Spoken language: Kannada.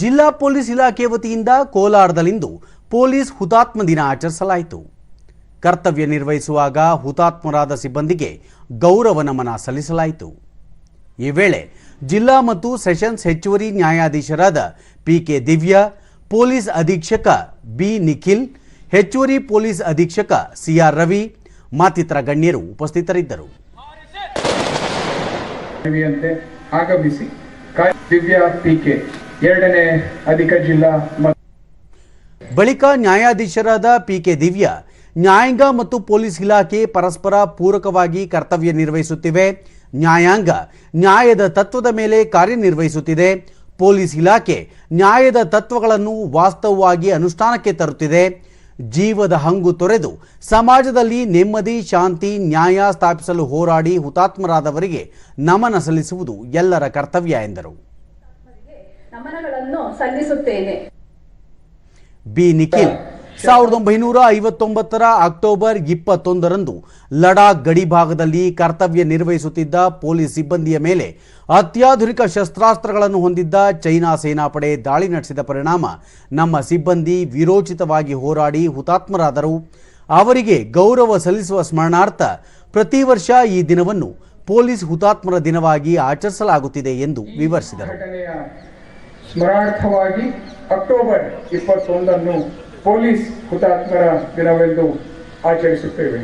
ಜಿಲ್ಲಾ ಪೊಲೀಸ್ ಇಲಾಖೆ ವತಿಯಿಂದ ಕೋಲಾರದಲ್ಲಿಂದು ಪೊಲೀಸ್ ಹುತಾತ್ಮ ದಿನ ಆಚರಿಸಲಾಯಿತು. ಕರ್ತವ್ಯ ನಿರ್ವಹಿಸುವಾಗ ಹುತಾತ್ಮರಾದ ಸಿಬ್ಬಂದಿಗೆ ಗೌರವ ನಮನ ಸಲ್ಲಿಸಲಾಯಿತು. ಈ ವೇಳೆ ಜಿಲ್ಲಾ ಮತ್ತು ಸೆಷನ್ಸ್ ಹೆಚ್ಚುವರಿ ನ್ಯಾಯಾಧೀಶರಾದ ಪಿಕೆ ದಿವ್ಯಾ, ಪೊಲೀಸ್ ಅಧೀಕ್ಷಕ ಬಿ ನಿಖಿಲ್, ಹೆಚ್ಚುವರಿ ಪೊಲೀಸ್ ಅಧೀಕ್ಷಕ ಸಿಆರ್ ರವಿ, ಮತ್ತಿತರ ಗಣ್ಯರು ಉಪಸ್ಥಿತರಿದ್ದರು. ಆಗಮಿಸಿ ದಿವ್ಯಾ ಪಿಕೆ. ಎರಡನೇ ಅಧಿಕ ಜಿಲ್ಲಾ ಬಳಿಕ ನ್ಯಾಯಾಧೀಶರಾದ ಪಿಕೆ ದಿವ್ಯಾ, ನ್ಯಾಯಾಂಗ ಮತ್ತು ಪೊಲೀಸ್ ಇಲಾಖೆ ಪರಸ್ಪರ ಪೂರಕವಾಗಿ ಕರ್ತವ್ಯ ನಿರ್ವಹಿಸುತ್ತಿವೆ. ನ್ಯಾಯಾಂಗ ನ್ಯಾಯದ ತತ್ವದ ಮೇಲೆ ಕಾರ್ಯನಿರ್ವಹಿಸುತ್ತಿದೆ. ಪೊಲೀಸ್ ಇಲಾಖೆ ನ್ಯಾಯದ ತತ್ವಗಳನ್ನು ವಾಸ್ತವವಾಗಿ ಅನುಷ್ಠಾನಕ್ಕೆ ತರುತ್ತಿದೆ. ಜೀವದ ಹಂಗು ತೊರೆದು ಸಮಾಜದಲ್ಲಿ ನೆಮ್ಮದಿ, ಶಾಂತಿ, ನ್ಯಾಯ ಸ್ಥಾಪಿಸಲು ಹೋರಾಡಿ ಹುತಾತ್ಮರಾದವರಿಗೆ ನಮನ ಸಲ್ಲಿಸುವುದು ಎಲ್ಲರ ಕರ್ತವ್ಯ ಎಂದರು. ನಮನಗಳನ್ನು ಸಲ್ಲಿಸುತ್ತೇನೆ. ಬಿ ನಿಖಿಲ್ ಸಾವಿರದ ಒಂಬೈನೂರ ಐವತ್ತೊಂಬತ್ತರ ಅಕ್ಟೋಬರ್ ಇಪ್ಪತ್ತೊಂದರಂದು ಲಡಾಖ್ ಗಡಿಭಾಗದಲ್ಲಿ ಕರ್ತವ್ಯ ನಿರ್ವಹಿಸುತ್ತಿದ್ದ ಪೊಲೀಸ್ ಸಿಬ್ಬಂದಿಯ ಮೇಲೆ ಅತ್ಯಾಧುನಿಕ ಶಸ್ತ್ರಾಸ್ತ್ರಗಳನ್ನು ಹೊಂದಿದ್ದ ಚೈನಾ ಸೇನಾಪಡೆ ದಾಳಿ ನಡೆಸಿದ ಪರಿಣಾಮ ನಮ್ಮ ಸಿಬ್ಬಂದಿ ವಿರೋಚಿತವಾಗಿ ಹೋರಾಡಿ ಹುತಾತ್ಮರಾದರು. ಅವರಿಗೆ ಗೌರವ ಸಲ್ಲಿಸುವ ಸ್ಮರಣಾರ್ಥ ಪ್ರತಿ ವರ್ಷ ಈ ದಿನವನ್ನು ಪೊಲೀಸ್ ಹುತಾತ್ಮರ ದಿನವಾಗಿ ಆಚರಿಸಲಾಗುತ್ತಿದೆ ಎಂದು ವಿವರಿಸಿದರು. ಘಟನೆಯ ಸ್ಮರಣಾರ್ಥವಾಗಿ ಅಕ್ಟೋಬರ್ ಇಪ್ಪತ್ತೊಂದನ್ನು ಪೊಲೀಸ್ ಹುತಾತ್ಮರ ದಿನವೆಂದು ಆಚರಿಸುತ್ತೇವೆ.